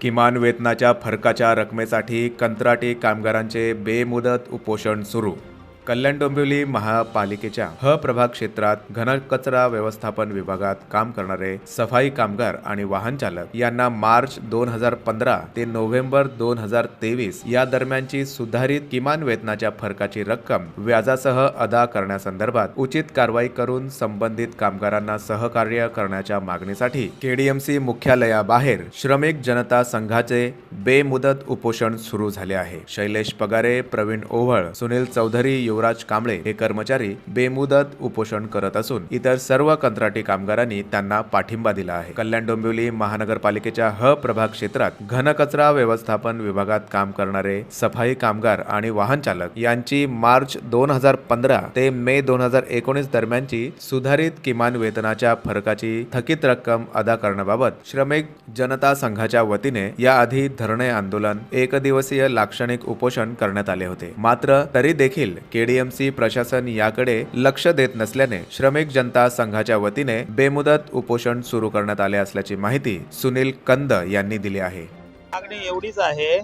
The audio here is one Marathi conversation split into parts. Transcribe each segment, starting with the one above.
किमान वेतनाच्या फरकाच्या रकमेसाठी कंत्राटी कामगारांचे बेमुदत उपोषण सुरू. कल्याण डोंबिवली महापालिकेच्या ह प्रभाग क्षेत्रात घनकचरा व्यवस्थापन विभागात काम करणारे सफाई कामगार आणि वाहन चालक यांना मार्च दोन हजार पंधरा ते नोव्हेंबर दोन हजार तेवीस या दरम्यानची सुधारित किमान वेतनाच्या फरकाची रक्कम व्याजासह अदा करण्यासंदर्भात उचित कारवाई करून संबंधित कामगारांना सहकार्य करण्याच्या मागणीसाठी केडीएमसी मुख्यालयाबाहेर श्रमिक जनता संघाचे बेमुदत उपोषण सुरू झाले आहे. शैलेश पगारे प्रवीण ओव्हळ सुनील चौधरी शिवराज कांबळे हे कर्मचारी बेमुदत उपोषण करत असून इतर सर्व कंत्राटी कामगारांनी त्यांना पाठिंबा दिला आहे. कल्याण डोंबिवली महानगरपालिकेच्या ह प्रभाग क्षेत्रात घनकचरा व्यवस्थापन विभागात काम करणारे सफाई कामगार आणि वाहन चालक यांची मार्च दोन हजार पंधरा ते मे दोन हजार एकोणीस दरम्यानची सुधारित किमान वेतनाच्या फरकाची थकीत रक्कम अदा करण्याबाबत श्रमिक जनता संघाच्या वतीने याआधी धरणे आंदोलन एक दिवसीय लाक्षणिक उपोषण करण्यात आले होते. मात्र तरी देखील एडीएमसी प्रशासन याकडे लक्ष देत नसल्याने श्रमिक जनता संघाच्या वतीने बेमुदत उपोषण सुरू करण्यात आले असल्याची माहिती सुनील कंद यांनी दिली आहे. मागणी एवढीच आहे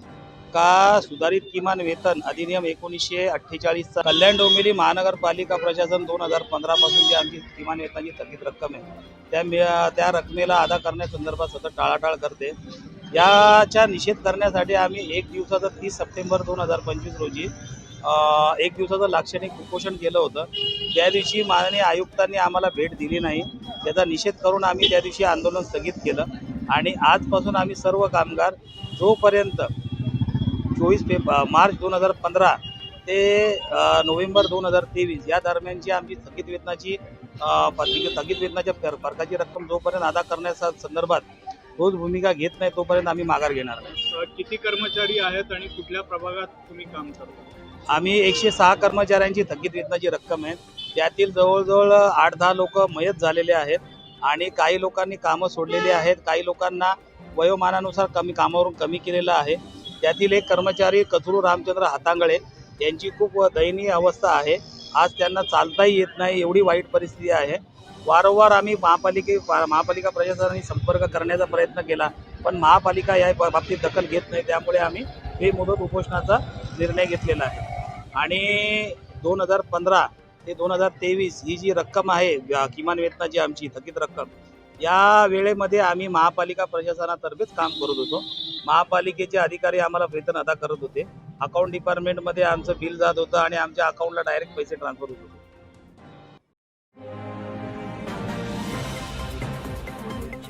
का सुधारित किमान वेतन अधिनियम एकोणीसशे अठ्ठेचाळीसचा कल्याण डोंबिवली महानगरपालिका प्रशासन दोन हजार पंधरा पासून जी आमची किमान वेतनाची थकीत रक्कम आहे त्या त्या रकमेला अदा करण्यासंदर्भात सतत टाळाटाळ करते. याचा निषेध करण्यासाठी आम्ही एक दिवसाचा तीस सप्टेंबर दोन हजार पंचवीस रोजी एक दिवसाचं लाक्षणिक उपोषण केलं होतं. त्या दिवशी माननीय आयुक्तांनी आम्हाला भेट दिली नाही. त्याचा निषेध करून आम्ही त्या दिवशी आंदोलन स्थगित केलं. आणि आजपासून आम्ही सर्व कामगार जोपर्यंत चोवीस फे मार्च दोन हजार पंधरा ते नोव्हेंबर दोन हजार तेवीस या दरम्यानची आमची थकीत वेतनाची थकीत वेतनाच्या फर- फरकाची रक्कम जोपर्यंत अदा करण्याच्या संदर्भात रोज भूमिका घेत नाही तोपर्यंत आम्ही माघार घेणार नाही. किती कर्मचारी आहेत आणि कुठल्या प्रभागात तुम्ही काम करता? आम्ही एकशे सहा कर्मचाऱ्यांची थकीत वेतनाची रक्कम आहे. त्यातील जवळजवळ आठ दहा लोक मयत झालेले आहेत आणि काही लोकांनी कामं सोडलेली आहेत. काही लोकांना वयोमानानुसार कमी कामावरून कमी केलेलं आहे. त्यातील एक कर्मचारी कचरू रामचंद्र हातांगळे यांची खूप दयनीय अवस्था आहे. आज त्यांना चालताही येत नाही एवढी वाईट परिस्थिती आहे. वारंवार आम्ही महापालिके महापालिका प्रशासनाने संपर्क करण्याचा प्रयत्न केला पण महापालिका या बाबतीत दखल घेत नाही. त्यामुळे आम्ही हे मुदत उपोषणाचा निर्णय घेतलेला आहे. आणि दोन हजार पंधरा ते दोन हजार तेवीस ही जी रक्कम आहे किमान वेतनाची आमची थकीत रक्कम या वेळेमध्ये आम्ही महापालिका प्रशासनातर्फेच काम करत होतो. महापालिकेचे अधिकारी आम्हाला वेतन अदा करत होते. अकाउंट डिपार्टमेंटमध्ये आमचं बिल जात होतं आणि आमच्या अकाउंटला डायरेक्ट पैसे ट्रान्सफर होत होते.